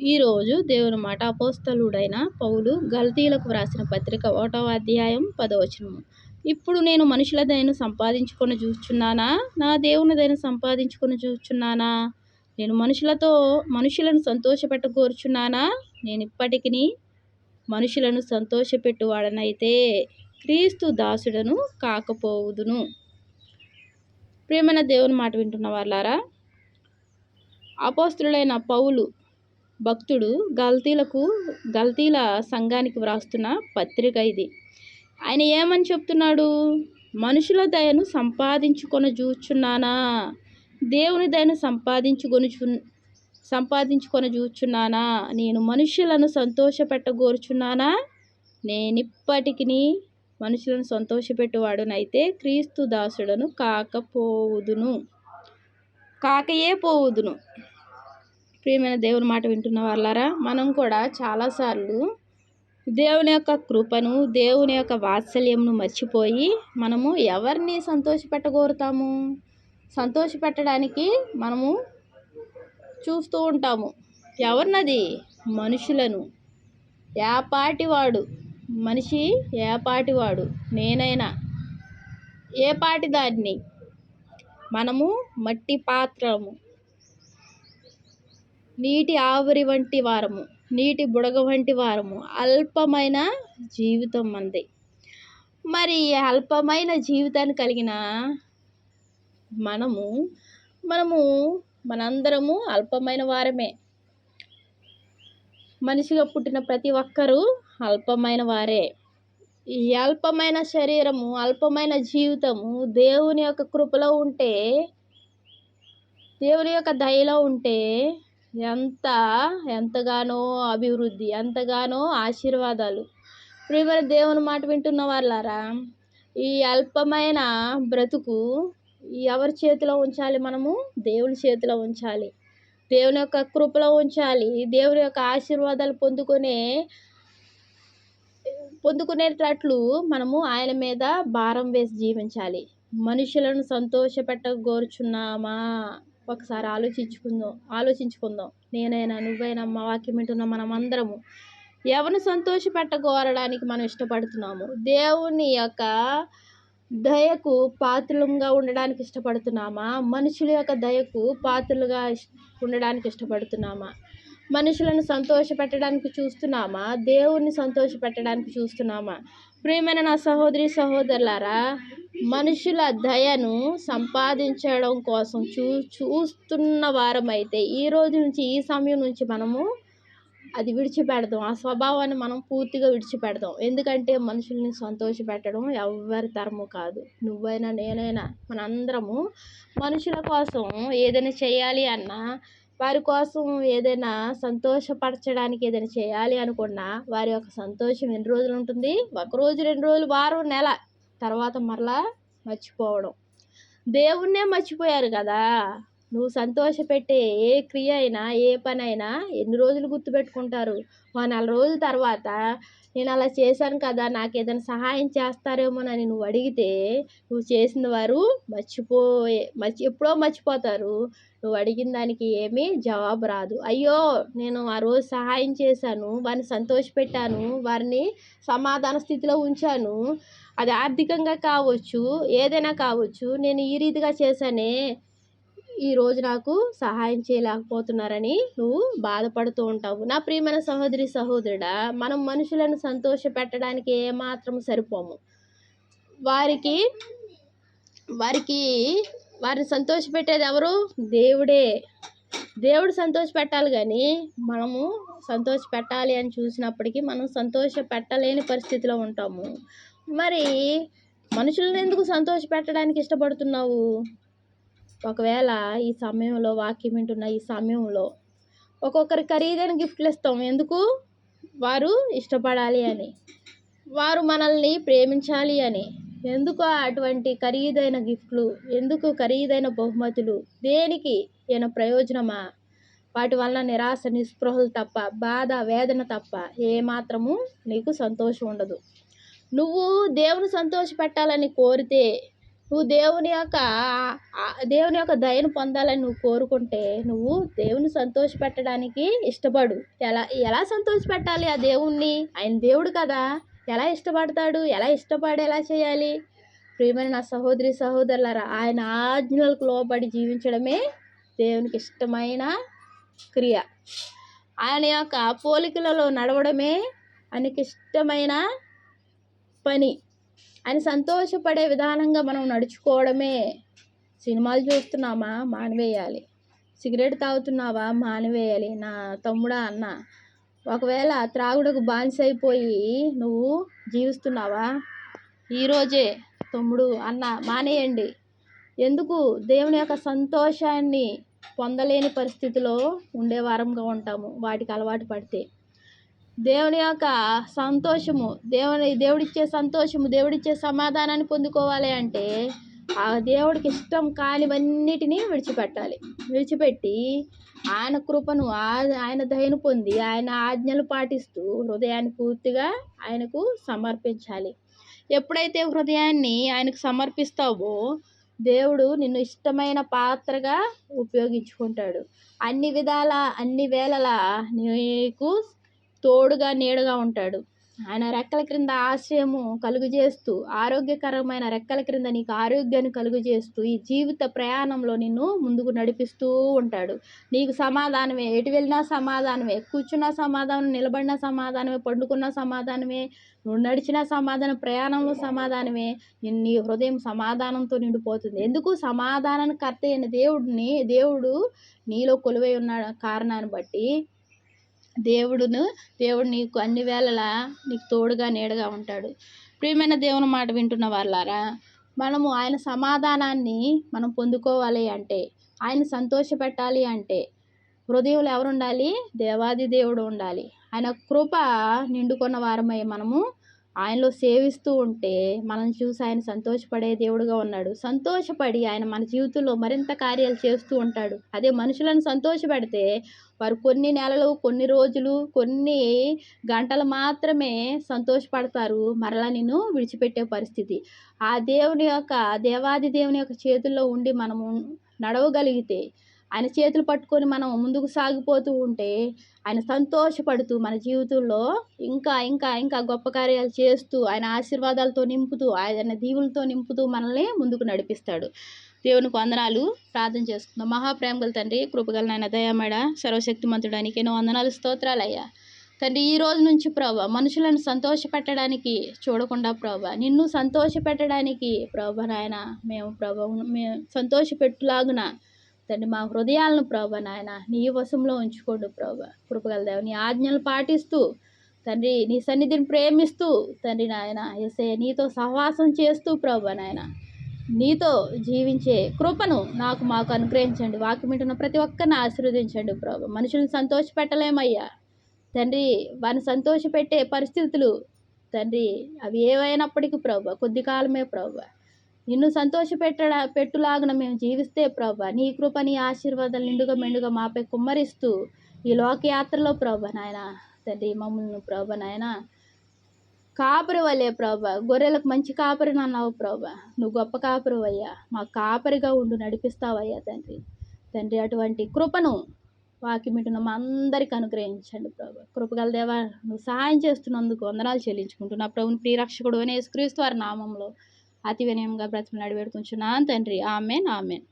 ఈరోజు దేవుని మాట అపోస్తలుడైన పౌలు గల్తీలకు వ్రాసిన పత్రిక ఒకటవ అధ్యాయం పదవచనము ఇప్పుడు నేను మనుషుల దయను సంపాదించుకొని చూచున్నానా? నా దేవుని దయను సంపాదించుకొని చూచున్నానా? నేను మనుషులతో మనుషులను సంతోషపెట్టకూర్చున్నానా నేను ఇప్పటికీ మనుషులను సంతోషపెట్టువాడనైతే క్రీస్తు దాసుడను కాకపోవుదును. ప్రేమైన దేవుని మాట వింటున్న వాళ్ళారా అపోస్తులైన పౌలు భక్తుడు గల్తీలకు గల్తీల సంఘానికి వ్రాస్తున్న పత్రిక ఇది. ఆయన ఏమని చెప్తున్నాడు? మనుషుల దయను సంపాదించుకొని చూచున్నానా? దేవుని దయను సంపాదించుకొని సంపాదించుకొని చూచున్నానా? నేను మనుషులను సంతోషపెట్టగోరుచున్నానా? నేనిప్పటికీ మనుషులను సంతోషపెట్టువాడునైతే క్రీస్తు దాసుడను కాకపోవుదును. కాకయే పోవుదును. ప్రియమైన దేవుని మాట వింటున్న వాళ్ళారా మనం కూడా చాలాసార్లు దేవుని యొక్క కృపను దేవుని యొక్క వాత్సల్యంను మర్చిపోయి మనము ఎవరిని సంతోషపెట్టగోరుతాము? సంతోషపెట్టడానికి మనము చూస్తూ ఉంటాము. ఎవరినది? మనుషులను. ఏపాటివాడు మనిషి ఏపాటివాడు నేనైనా. ఏ పాటి దాన్ని? మనము మట్టి పాత్రము. నీటి ఆవిరి వంటి వారము నీటి బుడగ వంటి వారము అల్పమైన జీవితం మంది. మరి అల్పమైన జీవితాన్ని కలిగిన మనము మనము మనందరము అల్పమైన వారమే. మనిషిగా పుట్టిన ప్రతి ఒక్కరూ అల్పమైన వారే. ఈ అల్పమైన శరీరము అల్పమైన జీవితము దేవుని యొక్క కృపలో ఉంటే దేవుని యొక్క దయలో ఉంటే ఎంత ఎంతగానో అభివృద్ధి ఎంతగానో ఆశీర్వాదాలు. ప్రియమైన దేవుని మాట వింటున్న వాళ్ళారా ఈ అల్పమైన బ్రతుకు ఎవరి చేతిలో ఉంచాలి మనము? దేవుని చేతిలో ఉంచాలి. దేవుని యొక్క కృపలో ఉంచాలి. దేవుని యొక్క ఆశీర్వాదాలు పొందుకునే పొందుకునేటట్లు మనము ఆయన మీద భారం వేసి జీవించాలి. మనుషులను సంతోషపెట్టగోరుచున్నామా? ఒకసారి ఆలోచించుకుందాం ఆలోచించుకుందాం. నేనైనా నువ్వైనా మా వాక్యం వింటున్న మనం అందరము ఎవరిని సంతోషపెట్టగోరడానికి మనం ఇష్టపడుతున్నాము? దేవుని యొక్క దయకు పాత్రలుగా ఉండడానికి ఇష్టపడుతున్నామా? మనుషుల యొక్క దయకు పాత్రలుగా ఉండడానికి ఇష్టపడుతున్నామా? మనుషులను సంతోషపెట్టడానికి చూస్తున్నామా? దేవుణ్ణి సంతోషపెట్టడానికి చూస్తున్నామా? ప్రియమైన నా సహోదరి సహోదరులారా మనుషుల దయను సంపాదించడం కోసం చూ చూస్తున్న వారమైతే ఈ రోజు నుంచి ఈ సమయం నుంచి మనము అది విడిచిపెడదాం. ఆ స్వభావాన్ని మనం పూర్తిగా విడిచిపెడదాం. ఎందుకంటే మనుషుల్ని సంతోషపెట్టడం ఎవరి తరము కాదు. నువ్వైనా నేనైనా మనందరము మనుషుల కోసం ఏదైనా చేయాలి అన్నా వారి కోసం ఏదైనా సంతోషపరచడానికి ఏదైనా చేయాలి అనుకున్నా వారి యొక్క సంతోషం ఎన్ని రోజులు ఉంటుంది? ఒక రోజు రెండు రోజులు వారం నెల. తర్వాత మరలా మర్చిపోవడం. దేవుణ్ణే మర్చిపోయారు కదా. నువ్వు సంతోషపెట్టే ఏ క్రియ అయినా ఏ పని అయినా ఎన్ని రోజులు గుర్తుపెట్టుకుంటారు? ఓ నెల రోజుల తర్వాత నేను అలా చేశాను కదా నాకు ఏదైనా సహాయం చేస్తారేమోనని నువ్వు అడిగితే నువ్వు చేసిన వారు మర్చిపోయే మర్చి ఎప్పుడో మర్చిపోతారు. నువ్వు అడిగిన దానికి ఏమీ జవాబు రాదు. అయ్యో నేను ఆ రోజు సహాయం చేశాను వారిని సంతోషపెట్టాను వారిని సమాధాన స్థితిలో ఉంచాను. అది ఆర్థికంగా కావచ్చు ఏదైనా కావచ్చు నేను ఈ రీతిగా చేశానే ఈరోజు నాకు సహాయం చేయలేకపోతున్నారని నువ్వు బాధపడుతూ ఉంటావు. నా ప్రియమైన సహోదరి సహోదరుడా మనం మనుషులను సంతోష పెట్టడానికి ఏమాత్రం సరిపోము. వారికి వారికి వారిని సంతోషపెట్టేది ఎవరు? దేవుడే. దేవుడు సంతోష పెట్టాలి కానీ మనము సంతోష పెట్టాలి అని చూసినప్పటికీ మనం సంతోష పెట్టలేని పరిస్థితిలో ఉంటాము. మరి మనుషులను ఎందుకు సంతోష పెట్టడానికి ఇష్టపడుతున్నావు? ఒకవేళ ఈ సమయంలో వాక్యం వింటున్న ఈ సమయంలో ఒక్కొక్కరి ఖరీదైన గిఫ్ట్లు ఇస్తాం. ఎందుకు? వారు ఇష్టపడాలి అని. వారు మనల్ని ప్రేమించాలి అని. ఎందుకు అటువంటి ఖరీదైన గిఫ్ట్లు? ఎందుకు ఖరీదైన బహుమతులు? దేనికి ఏమైనా ప్రయోజనమా? వాటి వల్ల నిరాశ నిస్పృహలు తప్ప బాధ వేదన తప్ప ఏమాత్రము నీకు సంతోషం ఉండదు. నువ్వు దేవుని సంతోష పెట్టాలని కోరితే నువ్వు దేవుని యొక్క దేవుని యొక్క దయను పొందాలని నువ్వు కోరుకుంటే నువ్వు దేవుని సంతోషపెట్టడానికి ఇష్టపడు. ఎలా ఎలా సంతోషపెట్టాలి ఆ దేవుణ్ణి? ఆయన దేవుడు కదా. ఎలా ఇష్టపడతాడు? ఎలా ఇష్టపడేలా చేయాలి? ప్రియమైన నా సహోదరి సహోదరులారా ఆయన ఆజ్ఞలకు లోబడి జీవించడమే దేవునికి ఇష్టమైన క్రియ. ఆయన యొక్క పోలికలలో నడవడమే ఆయనకి ఇష్టమైన పని. ఆయన సంతోషపడే విధానంగా మనం నడుచుకోవడమే. సినిమాలు చూస్తున్నామా? మానివేయాలి. సిగరెట్ తాగుతున్నావా? మానివేయాలి. నా తమ్ముడా అన్న ఒకవేళ త్రాగుడకు బానిసైపోయి అయిపోయి నువ్వు జీవిస్తున్నావా? ఈరోజే తమ్ముడు అన్న మానేయండి. ఎందుకు? దేవుని యొక్క సంతోషాన్ని పొందలేని పరిస్థితిలో ఉండేవారంగా ఉంటాము. వాటికి అలవాటు పడితే. దేవుని యొక్క సంతోషము దేవుని దేవుడిచ్చే సంతోషము దేవుడిచ్చే సమాధానాన్ని పొందుకోవాలి అంటే ఆ దేవుడికి ఇష్టం కానివన్నిటినీ విడిచిపెట్టాలి. విడిచిపెట్టి ఆయన కృపను ఆ- ఆయన దయను పొంది ఆయన ఆజ్ఞలు పాటిస్తూ హృదయాన్ని పూర్తిగా ఆయనకు సమర్పించాలి. ఎప్పుడైతే హృదయాన్ని ఆయనకు సమర్పిస్తావో దేవుడు నిన్ను ఇష్టమైన పాత్రగా ఉపయోగించుకుంటాడు. అన్ని విధాల అన్ని వేళలా నీకు తోడుగా నీడగా ఉంటాడు. ఆయన రెక్కల క్రింద ఆశ్రయము కలుగు చేస్తూ ఆరోగ్యకరమైన రెక్కల క్రింద నీకు ఆరోగ్యాన్ని కలుగు చేస్తూ ఈ జీవిత ప్రయాణంలో నిన్ను ముందుకు నడిపిస్తూ ఉంటాడు. నీకు సమాధానమే ఎటు వెళ్ళినా సమాధానమే కూర్చున్న సమాధానం నిలబడిన సమాధానమే పండుకున్న సమాధానమే నువ్వు నడిచిన సమాధానం ప్రయాణంలో సమాధానమే నిన్ను నీ హృదయం సమాధానంతో నిండిపోతుంది. ఎందుకు? సమాధానానికి కర్త అయిన దేవుడిని దేవుడు నీలో కొలువై ఉన్న కారణాన్ని బట్టి దేవుడును దేవుడు నీకు అన్ని వేళలా నీకు తోడుగా నీడగా ఉంటాడు. ప్రియమైన దేవుని మాట వింటున్న వాళ్ళారా మనము ఆయన సమాధానాన్ని మనం పొందుకోవాలి అంటే ఆయన సంతోషపెట్టాలి అంటే హృదయంలో ఎవరు ఉండాలి దేవాది దేవుడు ఉండాలి. ఆయన కృప నిండుకున్న వారమై మనము ఆయనలో సేవిస్తూ ఉంటే మనం చూసి ఆయన సంతోషపడే దేవుడుగా ఉన్నాడు. సంతోషపడి ఆయన మన జీవితంలో మరింత కార్యాలు చేస్తూ ఉంటాడు. అదే మనుషులను సంతోషపెడితే వారు కొన్ని నెలలు కొన్ని రోజులు కొన్ని గంటలు మాత్రమే సంతోషపడతారు. మరలా నేను విడిచిపెట్టే పరిస్థితి. ఆ దేవుని యొక్క దేవాది దేవుని యొక్క చేతుల్లో ఉండి మనము నడవగలిగితే ఆయన చేతులు పట్టుకొని మనం ముందుకు సాగిపోతూ ఉంటే ఆయన సంతోషపడుతూ మన జీవితంలో ఇంకా ఇంకా ఇంకా గొప్ప కార్యాలు చేస్తూ ఆయన ఆశీర్వాదాలతో నింపుతూ ఆయన దీవులతో నింపుతూ మనల్ని ముందుకు నడిపిస్తాడు. దేవునికి వందనాలు. ప్రార్థన చేసుకుందాం. మహాప్రేమ గల తండ్రి కృపగల నాయన దయామేడ సర్వశక్తిమంతుడానికి ఎన్నో వందనాలు స్తోత్రాలయ్యా. తండ్రి ఈ రోజు నుంచి ప్రభా మనుషులను సంతోష పెట్టడానికి చూడకుండా ప్రభా నిన్ను సంతోష పెట్టడానికి ప్రభా నాయన మేము ప్రభా మేము సంతోషపెట్టులాగున తండ్రి మా హృదయాలను ప్రభ నాయన నీ వశంలో ఉంచుకోండు ప్రభ కృపగల దేవ. నీ ఆజ్ఞలు పాటిస్తూ తండ్రి నీ సన్నిధిని ప్రేమిస్తూ తండ్రి నాయన ఎసయ నీతో సహవాసం చేస్తూ ప్రభ నాయన. నీతో జీవించే కృపను నాకు మాకు అనుగ్రహించండి. వాకిమింటున్న ప్రతి ఒక్కరిని ఆశీర్వదించండి ప్రభు మనుషులను సంతోషపెట్టలేమయ్యా. తండ్రి వారిని సంతోషపెట్టే పరిస్థితులు తండ్రి అవి ఏవైనప్పటికీ ప్రభు కొద్ది కాలమే ప్రభు నిన్ను సంతోషపెట్టడా పెట్టులాగున మేము జీవిస్తే ప్రభా నీ కృప నీ ఆశీర్వాదాలు నిండుగా మెండుగా మాపై కుమ్మరిస్తూ ఈ లోకయాత్రలో ప్రభా నాయన. తండ్రి మమ్మల్ని ప్రభా నాయన. కాపరి వల్లే ప్రభా గొర్రెలకు మంచి కాపరి అన్నావు ప్రభా నువ్వు గొప్ప కాపరి అయ్యా మా కాపరిగా ఉండు నడిపిస్తావయ్యా తండ్రి. తండ్రి అటువంటి కృపను వాకిమిటున్న మా అందరికి అనుగ్రహించండి ప్రభా కృపగల దేవా నువ్వు సహాయం చేస్తున్నందుకు వందనాలు చెల్లించుకుంటున్నా. ప్రభుని ప్రియరక్షకుడు అనే యేసుక్రీస్తు వారి నామంలో అతి వినయంగా బ్రతిమలాడి వేడుకుంటున్నాను తండ్రి. Amen amen.